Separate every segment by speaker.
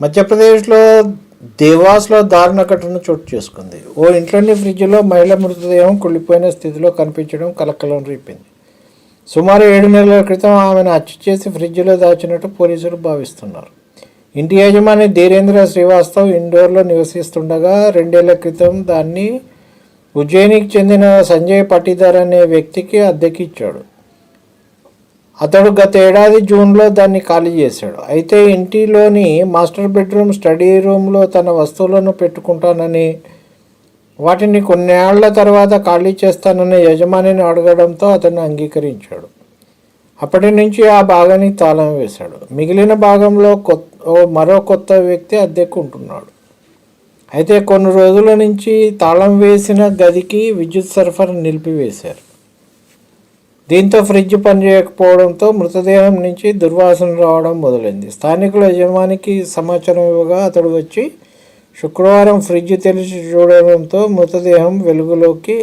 Speaker 1: మధ్యప్రదేశ్లో దేవాస్లో దారుణ ఘటన చోటు చేసుకుంది. ఓ ఇంట్లోని ఫ్రిడ్జ్లో మహిళ మృతదేహం కుళ్ళిపోయిన స్థితిలో కనిపించడం కలకలం రేపింది. సుమారు ఏడు నెలల క్రితం ఆమెను హత్య చేసి ఫ్రిడ్జ్లో దాచినట్టు పోలీసులు భావిస్తున్నారు. ఇంటి యజమాని ధీరేంద్ర శ్రీవాస్తవ్ ఇండోర్లో నివసిస్తుండగా రెండేళ్ళ క్రితం దాన్ని ఉజ్జయినికి చెందిన సంజయ్ పట్టిదార్ అనే వ్యక్తికి అద్దెకి ఇచ్చాడు అతడు గత ఏడాది జూన్లో దాన్ని ఖాళీ చేశాడు. అయితే ఇంటిలోని మాస్టర్ బెడ్రూమ్ స్టడీ రూమ్లో తన వస్తువులను పెట్టుకుంటానని వాటిని కొన్నేళ్ళ తర్వాత ఖాళీ చేస్తానని యజమానిని అడగడంతో అతను అంగీకరించాడు. అప్పటి నుంచి ఆ భాగానికి తాళం వేశాడు. మిగిలిన భాగంలో కొత్త మరో కొత్త వ్యక్తి అద్దెకు ఉంటున్నాడు అయితే కొన్ని రోజుల నుంచి తాళం వేసిన గదికి విద్యుత్ సరఫరా నిలిపివేశారు. దీంతో ఫ్రిడ్జ్ పనిచేయకపోవడంతో మృతదేహం నుంచి దుర్వాసన రావడం మొదలైంది. స్థానికుల యజమానికి సమాచారం ఇవ్వగా అతడు వచ్చి శుక్రవారం ఫ్రిడ్జ్ తెరిచి చూడడంతో మృతదేహం వెలుగులోకి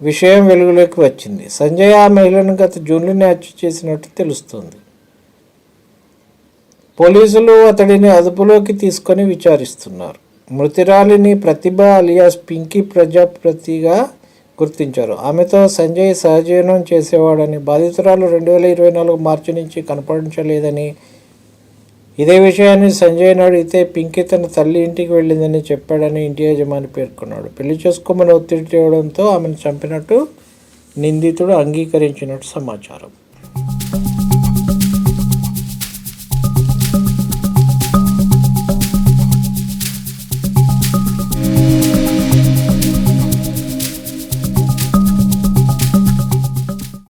Speaker 1: విషయం వెలుగులోకి వచ్చింది. సంజయ్ ఆ మహిళను గత జూన్లోనే హత్య చేసినట్టు తెలుస్తుంది. పోలీసులు అతడిని అదుపులోకి తీసుకొని విచారిస్తున్నారు. మృతురాలిని ప్రతిభ అలియాస్ పింకీ ప్రజాప్రతిగా గుర్తించారు. ఆమెతో సంజయ్ సహజీవనం చేసేవాడని బాధితురాలు రెండు వేల ఇరవై నాలుగు మార్చి నుంచి కనపడించలేదని ఇదే విషయాన్ని సంజయ్ అడిగితే పింకీ తన తల్లి ఇంటికి వెళ్ళిందని చెప్పాడని ఇంటి యజమాని పేర్కొన్నాడు. పెళ్ళి చేసుకోమని ఒత్తిడి చేయడంతో ఆమెను చంపినట్టు నిందితుడు అంగీకరించినట్టు సమాచారం.